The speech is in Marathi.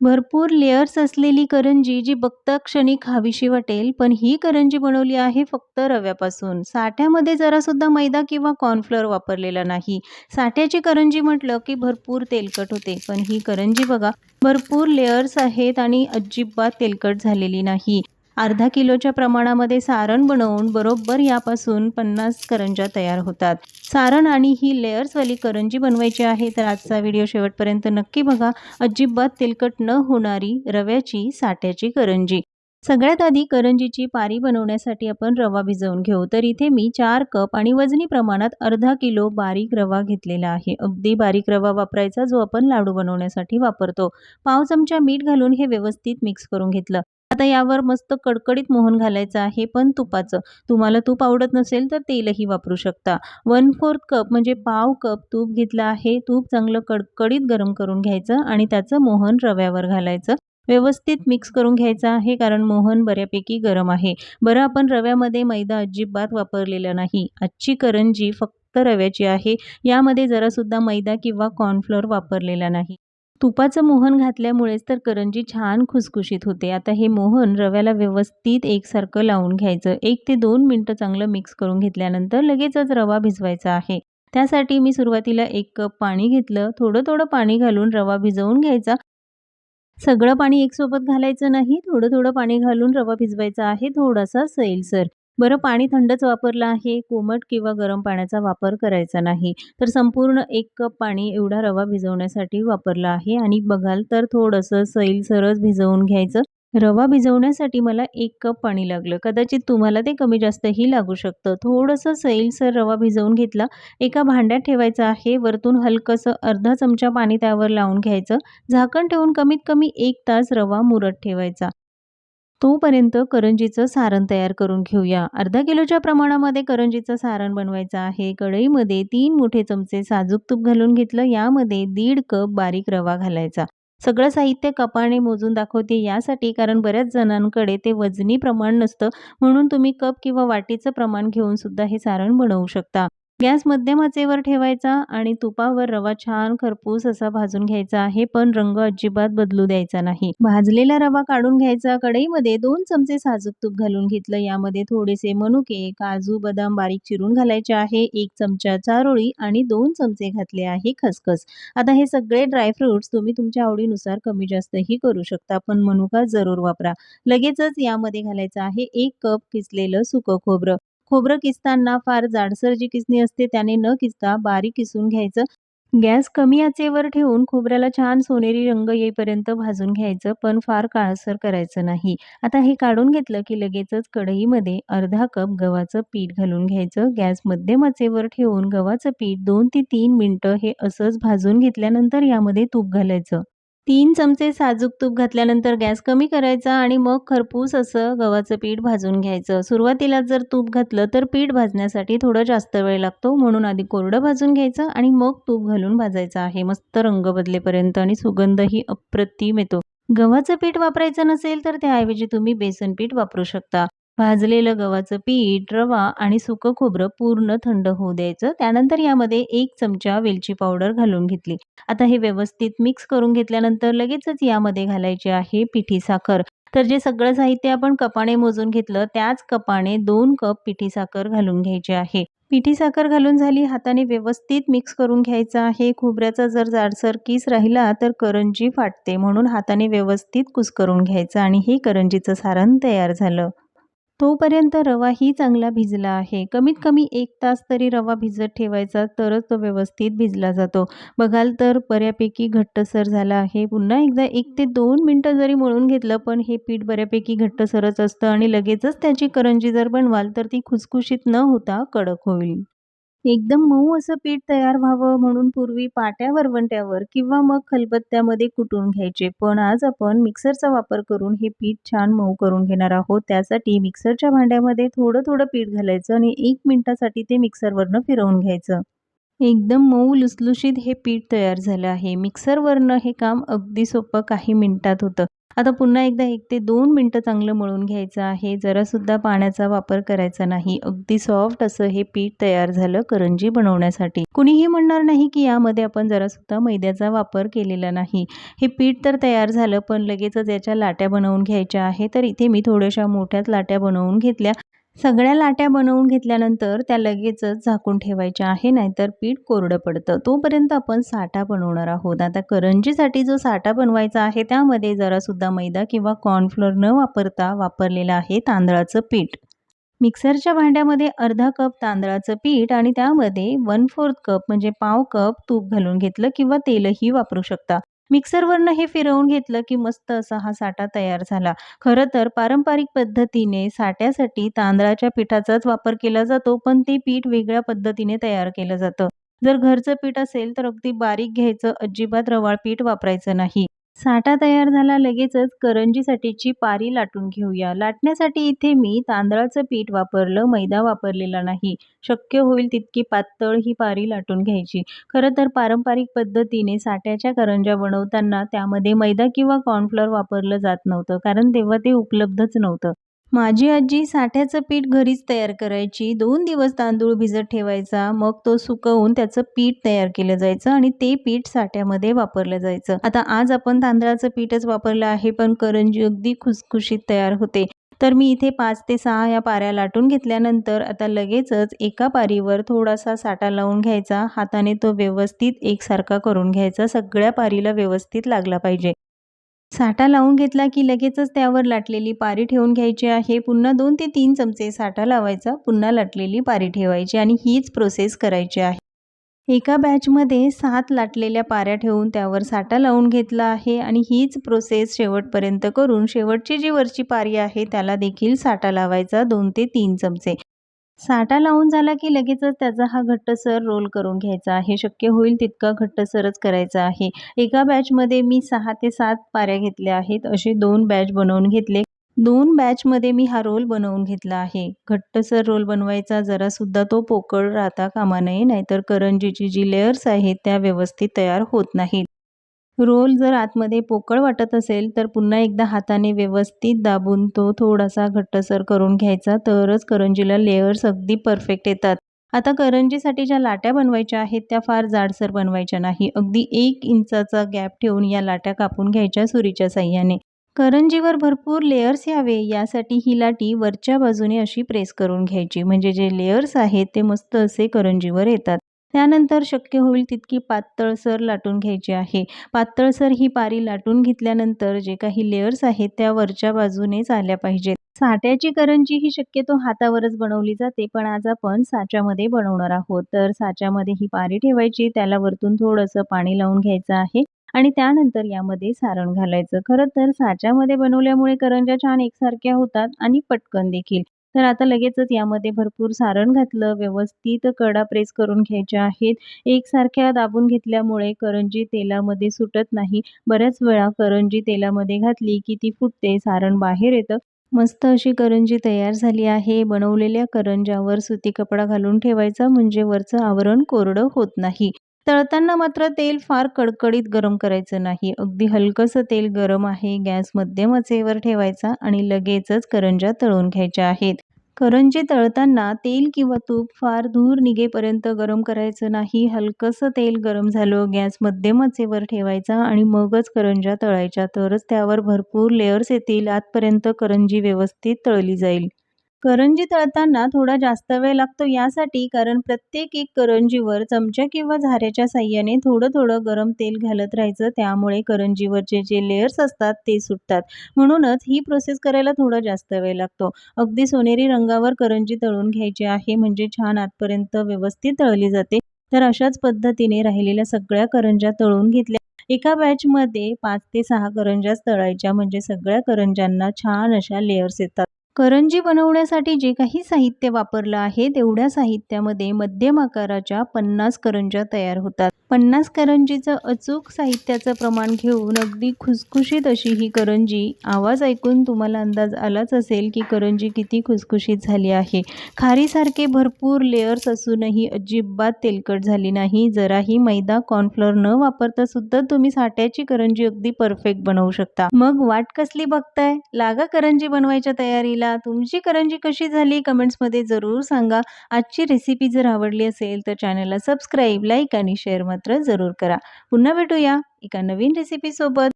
भरपूर लेयर्स असलेली करंजी जी बघता क्षणी खावीशी वाटेल, पण ही करंजी बनवली आहे फक्त रव्यापासून. साठ्यामध्ये जरासुद्धा मैदा किंवा कॉर्नफ्लोअर वापरलेला नाही. साठ्याची करंजी म्हटलं की भरपूर तेलकट होते, पण ही करंजी बघा भरपूर लेयर्स आहेत आणि अजिबात तेलकट झालेली नाही. अर्धा किलोच्या प्रमाणामध्ये सारण बनवून बरोबर यापासून पन्नास करंज्या तयार होतात. सारण आणि ही लेयर्सवाली करंजी बनवायची आहे तर आजचा व्हिडिओ शेवटपर्यंत नक्की बघा. अजिबात तेलकट न होणारी रव्याची साठ्याची करंजी. सगळ्यात आधी करंजीची पारी बनवण्यासाठी आपण रवा भिजवून घेऊ. तर इथे मी चार कप आणि वजनी प्रमाणात अर्धा किलो बारीक रवा घेतलेला आहे. अगदी बारीक रवा वापरायचा जो आपण लाडू बनवण्यासाठी वापरतो. पाव चमचा मीठ घालून हे व्यवस्थित मिक्स करून घेतलं. आता यावर मस्त कडकडीत मोहन घालायचं आहे पण तुपाचं. तुम्हाला तूप आवडत नसेल तर तेलही वापरू शकता. वन फोर्थ कप म्हणजे पाव कप तूप घेतलं आहे. तूप चांगलं कडकडीत गरम करून घ्यायचं आणि त्याचं मोहन रव्यावर घालायचं. व्यवस्थित मिक्स करून घ्यायचं आहे कारण मोहन बऱ्यापैकी गरम आहे. बरं आपण रव्यामध्ये मैदा अजिबात वापरलेला नाही. आजची करंजी फक्त रव्याची आहे. यामध्ये जरासुद्धा मैदा किंवा कॉर्नफ्लोअर वापरलेला नाही. तुपाचं मोहन घातल्यामुळेच तर करंजी छान खुसखुशीत होते. आता हे मोहन रव्याला व्यवस्थित एकसारखं लावून घ्यायचं. एक ते दोन मिनटं चांगलं मिक्स करून घेतल्यानंतर लगेचच रवा भिजवायचा आहे. त्यासाठी मी सुरुवातीला एक कप पाणी घेतलं. थोडं थोडं पाणी घालून रवा भिजवून घ्यायचा. सगळं पाणी एकसोबत घालायचं नाही. थोडं थोडं पाणी घालून रवा भिजवायचा आहे थोडासा सैलसर. बरं पाणी थंडच वापरलं आहे. कोमट किंवा गरम पाण्याचा वापर करायचा नाही. तर संपूर्ण एक कप पाणी एवढा रवा भिजवण्यासाठी वापरला आहे आणि बघाल तर थोडंसं सैलसरच भिजवून घ्यायचं. रवा भिजवण्यासाठी मला एक कप पाणी लागलं. कदाचित तुम्हाला ते कमी जास्तही लागू शकतं. थोडंसं सैलसर रवा भिजवून घेतला. एका भांड्यात ठेवायचा आहे. वरतून हलकंसं अर्धा चमचा पाणी त्यावर लावून घ्यायचं. झाकण ठेवून कमीत कमी एक तास रवा मुरत ठेवायचा. तोपर्यंत करंजीचं सारण तयार करून घेऊया. अर्धा किलोच्या प्रमाणामध्ये करंजीचं सारण बनवायचं आहे. कढईमध्ये तीन मोठे चमचे साजूक तूप घालून घेतलं. यामध्ये दीड कप बारीक रवा घालायचा. सगळं साहित्य कपाने मोजून दाखवते यासाठी कारण बऱ्याच जणांकडे ते वजनी प्रमाण नसतं म्हणून तुम्ही कप किंवा वाटीचं प्रमाण घेऊन सुद्धा हे सारण बनवू शकता. गॅस मध्यम आचेवर ठेवायचा आणि तुपावर रवा छान खरपूस असा भाजून घ्यायचा आहे पण रंग अजिबात बदलू द्यायचा नाही. भाजलेला रवा काढून घ्यायचा. कढईमध्ये दोन चमचे साजूक तूप घालून घेतलं. यामध्ये थोडेसे मनुके, काजू, बदाम बारीक चिरून घालायचे आहे. एक चमचा चारोळी आणि दोन चमचे घातले आहे खसखस. आता हे सगळे ड्रायफ्रुट्स तुम्ही तुमच्या आवडीनुसार कमी जास्तही करू शकता पण मनुका जरूर वापरा. लगेचच यामध्ये घालायचं आहे एक कप किसलेलं सुकं खोबरं. खोबरं किसताना फार जाडसर जी किसणी असते त्याने न किसता बारीक किसून घ्यायचं. गॅस कमी आचेवर ठेवून खोबऱ्याला छान सोनेरी रंग येईपर्यंत भाजून घ्यायचं पण फार काळसर करायचं नाही. आता हे काढून घेतलं की लगेचच कढईमध्ये अर्धा कप गव्हाचं पीठ घालून घ्यायचं. गॅस मध्यम आचेवर ठेवून गव्हाचं पीठ दोन ते तीन मिनटं हे असंच भाजून घेतल्यानंतर यामध्ये तूप घालायचं. तीन चमचे साजूक तूप घातल्यानंतर गॅस कमी करायचा आणि मग खरपूस असं गव्हाचं पीठ भाजून घ्यायचं. सुरुवातीला जर तूप घातलं तर पीठ भाजण्यासाठी थोडा जास्त वेळ लागतो म्हणून आधी कोरडं भाजून घ्यायचं आणि मग तूप घालून भाजायचं आहे. मस्त रंग बदलेपर्यंत आणि सुगंधही अप्रतिम येतो. गव्हाचं पीठ वापरायचं नसेल तर त्याऐवजी तुम्ही बेसन पीठ वापरू शकता. भाजलेलं गव्हाचं पीठ, रवा आणि सुकं खोबरं पूर्ण थंड होऊ द्यायचं. त्यानंतर यामध्ये एक चमचा वेलची पावडर घालून घेतली. आता हे व्यवस्थित मिक्स करून घेतल्यानंतर लगेचच यामध्ये घालायची आहे पिठी साखर. तर जे सगळं साहित्य आपण कपाने मोजून घेतलं त्याच कपाने दोन कप पिठी साखर घालून घ्यायची आहे. पिठी साखर घालून झाली हाताने व्यवस्थित मिक्स करून घ्यायचं आहे. खोबऱ्याचा जर जाडसर किस राहिला तर करंजी फाटते म्हणून हाताने व्यवस्थित कुस्करून घ्यायचं आणि हे करंजीचं सारण तयार झालं. तोपर्यंत रवाही चांगला भिजला आहे. कमीत कमी एक तास तरी रवा भिजत ठेवायचा तरच तो व्यवस्थित भिजला जातो. बघाल तर बऱ्यापैकी घट्टसर झाला आहे. पुन्हा एकदा एक ते दोन मिनटं जरी मळून घेतलं पण हे पीठ बऱ्यापैकी घट्टसरच असतं आणि लगेचच त्याची करंजी जर बनवाल तर ती खुसखुशीत न होता कडक होईल. एकदम मऊ असं पीठ तयार व्हावं म्हणून पूर्वी पाट्या वरवंट्यावर किंवा मग खलबत्त्यामध्ये कुटून घ्यायचे. पण आज आपण मिक्सरचा वापर करून हे पीठ छान मऊ करून घेणार आहोत. त्यासाठी मिक्सरच्या भांड्यामध्ये थोडं थोडं पीठ घालायचं आणि एक मिनिटासाठी ते मिक्सरवरनं फिरवून घ्यायचं. एकदम मऊ लुसलुशीत हे पीठ तयार झालं आहे. मिक्सरवरनं हे काम अगदी सोपं काही मिनिटात होतं. आता पुन्हा एकदा एक ते दोन मिनटं चांगलं मळून घ्यायचं आहे. जरासुद्धा पाण्याचा वापर करायचा नाही. अगदी सॉफ्ट असं हे पीठ तयार झालं करंजी बनवण्यासाठी. कुणीही म्हणणार नाही की यामध्ये आपण जरासुद्धा मैद्याचा वापर केलेला नाही. हे पीठ तर तयार झालं पण लगेचच याच्या लाट्या बनवून घ्यायच्या आहे. तर इथे मी थोड्याशा मोठ्याच लाट्या बनवून घेतल्या. सगळ्या लाट्या बनवून घेतल्यानंतर त्या लगेचच झाकून ठेवायच्या आहे नाहीतर पीठ कोरडं पडतं. तोपर्यंत आपण साठा बनवणार आहोत. आता करंजीसाठी जो साठा बनवायचा आहे त्यामध्ये जरासुद्धा मैदा किंवा कॉर्नफ्लोअर न वापरता वापरलेलं आहे तांदळाचं पीठ. मिक्सरच्या भांड्यामध्ये अर्धा कप तांदळाचं पीठ आणि त्यामध्ये 1/4 कप म्हणजे पाव कप तूप घालून घेतलं किंवा तेलही वापरू शकता. मिक्सरवरनं हे फिरवून घेतलं की मस्त असा हा साठा तयार झाला. खरं तर पारंपरिक पद्धतीने साठ्यासाठी तांदळाच्या पिठाचाच वापर केला जातो पण ते पीठ वेगळ्या पद्धतीने तयार केलं जातं. जर घरचं पीठ असेल तर अगदी बारीक घ्यायचं, अजिबात रवाळ पीठ वापरायचं नाही. साठा तयार झाला लगेचच करंजीसाठीची पारी लाटून घेऊया. लाटण्यासाठी इथे मी तांदळाचं पीठ वापरलं, मैदा वापरलेला नाही. शक्य होईल तितकी पातळ ही पारी लाटून घ्यायची. खरं तर पारंपरिक पद्धतीने साठ्याच्या करंज्या बनवताना त्यामध्ये मैदा किंवा कॉर्नफ्लोअर वापरलं जात नव्हतं कारण तेव्हा ते उपलब्धच नव्हतं. माझी आजी साठ्याचं पीठ घरीच तयार करायची. दोन दिवस तांदूळ भिजत ठेवायचा, मग तो सुकवून त्याचं पीठ तयार केलं जायचं आणि ते पीठ साठ्यामध्ये वापरलं जायचं. आता आज आपण तांदळाचं पीठच वापरलं आहे पण करंजी अगदी खुसखुशीत तयार होते. तर मी इथे पाच ते सहा या पाऱ्या लाटून घेतल्यानंतर आता लगेचच एका पारीवर थोडासा साठा लावून घ्यायचा. हाताने तो व्यवस्थित एकसारखा करून घ्यायचा. सगळ्या पारीला व्यवस्थित लागला पाहिजे. साठा लावून घेतला की लगेचच त्यावर लाटलेली पारी ठेवून घ्यायची आहे. पुन्हा दोन ते तीन चमचे साठा लावायचा, पुन्हा लाटलेली पारी ठेवायची आणि हीच प्रोसेस करायची आहे. एका बॅचमध्ये सात लाटलेल्या पाऱ्या ठेवून त्यावर साठा लावून घेतला आहे आणि हीच प्रोसेस शेवटपर्यंत करून शेवटची जी वरची पारी आहे त्याला देखील साठा लावायचा दोन ते तीन चमचे. साठा लावून झाला की लगेचच त्याचा हा घट्टसर रोल करून घ्यायचा आहे. शक्य होईल तितका घट्टसरच करायचा आहे. एका बॅचमध्ये मी सहा ते सात पाऱ्या घेतल्या आहेत. असे दोन बॅच बनवून घेतले. दोन बॅचमध्ये मी हा रोल बनवून घेतला आहे. घट्टसर रोल बनवायचा, जरासुद्धा तो पोकळ राहता कामा नये नाहीतर करंजीची जी लेयर्स आहेत त्या व्यवस्थित तयार होत नाहीत. रोल जर आतमध्ये पोकळ वाटत असेल तर पुन्हा एकदा हाताने व्यवस्थित दाबून तो थोडासा घट्टसर करून घ्यायचा तरच करंजीला लेयर्स अगदी परफेक्ट येतात. आता करंजीसाठी ज्या लाट्या बनवायच्या आहेत त्या फार जाडसर बनवायच्या नाही. अगदी एक इंचाचा गॅप ठेवून या लाट्या कापून घ्यायच्या सुरीच्या साह्याने करंजीवर भरपूर लेयर्स यावे यासाठी ही लाटी वरच्या बाजूने अशी प्रेस करून घ्यायची म्हणजे जे लेयर्स आहेत ते मस्त असे करंजीवर येतात. त्यानंतर शक्य होईल तितकी पातळसर लाटून घ्यायची आहे. पातळसर ही पारी लाटून घेतल्यानंतर जे काही लेयर्स आहेत त्या वरच्या बाजूनेच आल्या पाहिजेत. साठ्याची करंजी ही शक्यतो हातावरच बनवली जाते पण आज आपण साच्यामध्ये बनवणार आहोत. तर साच्यामध्ये ही पारी ठेवायची, त्याला वरतून थोडंसं पाणी लावून घ्यायचं आहे आणि त्यानंतर यामध्ये सारण घालायचं. खरं तर साच्यामध्ये बनवल्यामुळे करंज्या छान एकसारख्या होतात आणि पटकन देखील. तर आता लगेचच यामध्ये भरपूर सारण घातलं. व्यवस्थित कडा प्रेस करून घ्यायच्या आहेत. एकसारख्या दाबून घेतल्यामुळे करंजी तेलामध्ये सुटत नाही. बऱ्याच वेळा करंजी तेलामध्ये घातली की ती फुटते, सारण बाहेर येतं. मस्त अशी करंजी तयार झाली आहे. बनवलेल्या करंज्यावर सुती कपडा घालून ठेवायचा म्हणजे वरचं आवरण कोरडं होत नाही. तळताना मात्र तेल फार कडकडीत गरम करायचं नाही. अगदी हलकंसं तेल गरम आहे. गॅस मध्यम आचेवर ठेवायचा आणि लगेचच करंज्या तळून घ्यायच्या आहेत. करंजे तळताना तेल किंवा तूप फार धूर निघेपर्यंत गरम करायचं नाही. हलकंसं तेल गरम झालं, गॅस मध्यम आचेवर ठेवायचा आणि मगच करंज्या तळायच्या तरच त्यावर भरपूर लेयर्स येतील. आतपर्यंत करंजी व्यवस्थित तळली जाईल. करंजी तळताना थोडा जास्त वेळ लागतो यासाठी कारण प्रत्येक एक करंजीवर चमचा किंवा झाऱ्याच्या साहाय्याने थोडं-थोडं गरम तेल घालत राहायचं. त्यामुळे करंजीवरचे जे लेयर्स असतात ते सुटतात. म्हणूनच ही प्रोसेस करायला थोडा जास्त वेळ लागतो. अगदी सोनेरी रंगावर करंजी तळून घ्यायची आहे म्हणजे छान आतपर्यंत व्यवस्थित तळली जाते. तर अशाच पद्धतीने राहिलेल्या सगळ्या करंज्या तळून घेतल्या. एका बॅचमध्ये पाच ते सहा करंजाच तळायच्या म्हणजे सगळ्या करंज्यांना छान अशा लेयर्स येतात. करंजी बनवण्यासाठी जे काही साहित्य वापरलं आहे तेवढ्या साहित्यामध्ये मध्यम आकाराच्या पन्नास करंज्या तयार होतात. पन्नास करंजीचं अचूक साहित्याचं प्रमाण घेऊन अगदी खुसखुशीत अशी ही करंजी आवाज ऐकून तुम्हाला अंदाज आलाच असेल की करंजी किती खुसखुशीत झाली आहे. खारीसारखे भरपूर लेअर्स असूनही अजिबात तेलकट झाली नाही. जराही मैदा कॉर्नफ्लोअर न वापरता सुद्धा तुम्ही साठ्याची करंजी अगदी परफेक्ट बनवू शकता. मग वाट कसली बघताय? लागा करंजी बनवायच्या तयारीला. तुमची करंजी कशी झाली कमेंट्समध्ये जरूर सांगा. आजची रेसिपी जर आवडली असेल तर चॅनलला सबस्क्राईब लाईक आणि शेअर मात्र जरूर करा. पुन्हा भेटूया एका नवीन रेसिपीसोबत